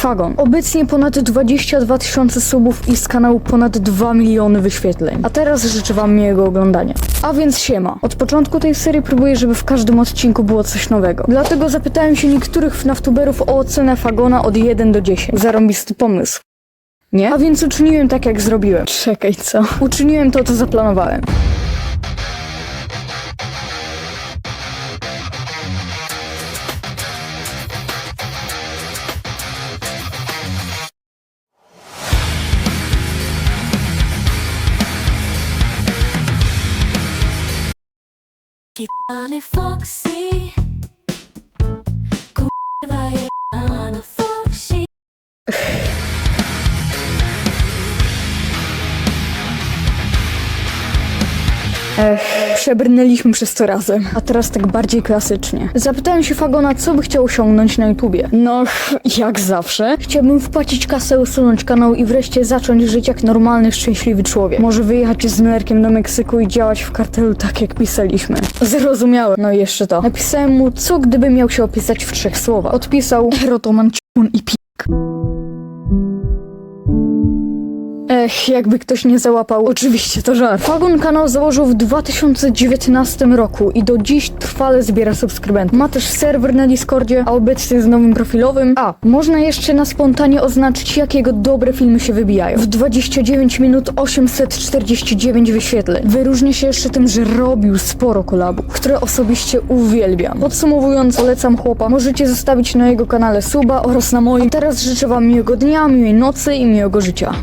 Fagon. Obecnie ponad 22 tysiące subów i z kanału ponad 2 miliony wyświetleń. A teraz życzę wam miłego oglądania. A więc siema. Od początku tej serii próbuję, żeby w każdym odcinku było coś nowego. Dlatego zapytałem się niektórych FNAF-tuberów o ocenę Fagona od 1 do 10. Zarąbisty pomysł. Nie? A więc uczyniłem tak, jak zrobiłem. Czekaj, co? Uczyniłem to, co zaplanowałem. keep on foxy. Ech, przebrnęliśmy przez to razem. A teraz tak bardziej klasycznie. Zapytałem się Fagona, co by chciał osiągnąć na YouTubie. No, jak zawsze. Chciałbym wpłacić kasę, usunąć kanał i wreszcie zacząć żyć jak normalny, szczęśliwy człowiek. Może wyjechać z Nerkiem do Meksyku i działać w kartelu tak, jak pisaliśmy. Zrozumiałem. No i jeszcze to. Napisałem mu, co gdyby miał się opisać w trzech słowach. Odpisał Erotoman, i pi... Jakby ktoś nie załapał, oczywiście to żart. Fagun kanał założył w 2019 roku i do dziś trwale zbiera subskrybentów. Ma też serwer na Discordzie, a obecnie z nowym profilowym. A, można jeszcze na spontanie oznaczyć, jakiego dobre filmy się wybijają. W 29 minut 849 wyświetleń. Wyróżnia się jeszcze tym, że robił sporo kolabów, które osobiście uwielbiam. Podsumowując, polecam chłopa. Możecie zostawić na jego kanale suba oraz na moim. A teraz życzę wam miłego dnia, miłej nocy i miłego życia.